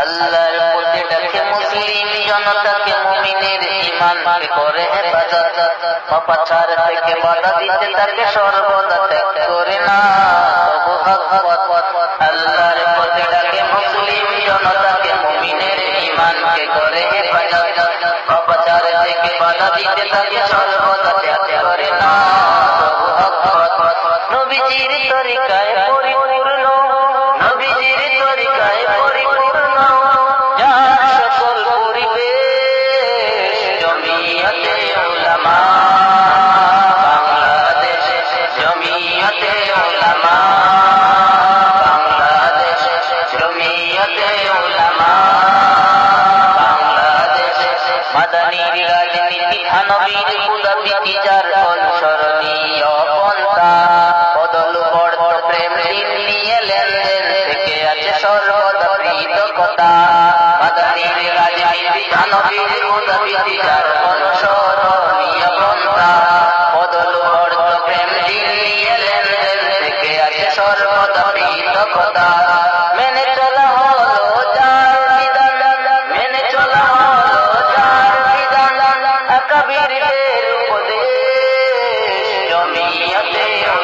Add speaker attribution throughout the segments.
Speaker 1: আল্লাহর প্রতিটাকে মুসলিম জনতাকে মুমিনের ইমানকে করে হেফাজত, অপাচার থেকে বাধা দিতে তাকে সর্বদা ত্যাগ করে না। আল্লাহর প্রতিটাকে মুসলিম জনতাকে মুমিনের করে হেফাজত থেকে বাধা দিতে তাকে মাদানীর রাজনীতি মানবীর কুলবীতি যার অনুসরণীয় পন্থা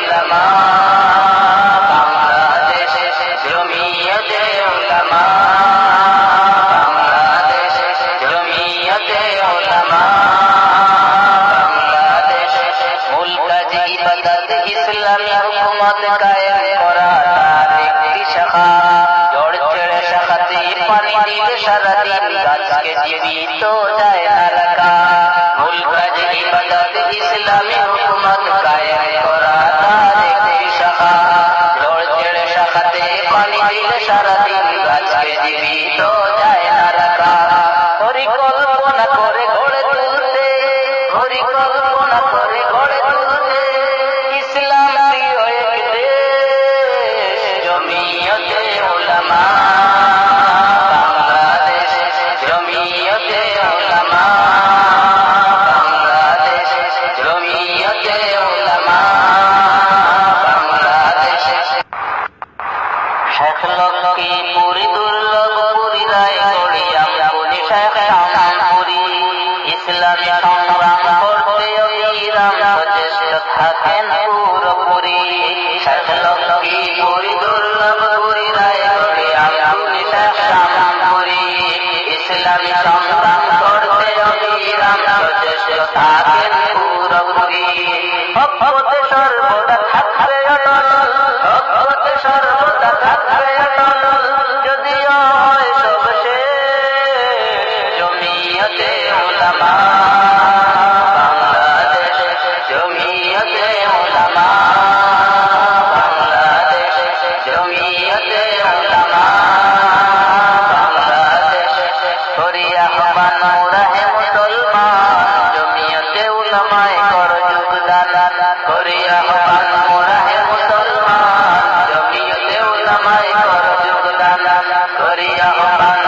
Speaker 1: উলামা, বাংলাদেশ জমিয়তে উলামা, বাংলাদেশ জমিয়তে উলামা, বাংলাদেশ মূল কাজে ইবাদত ইসলামী হুকুমত কায়েম করা তার একটি শাখা জড় থাকেন পুরোপুরি হতে সর্বদা থাকবে অটল হতে সর্বদা থাকবে অটল যদিও হয় সব শেষ জমিয়তে উলামা। যোগদান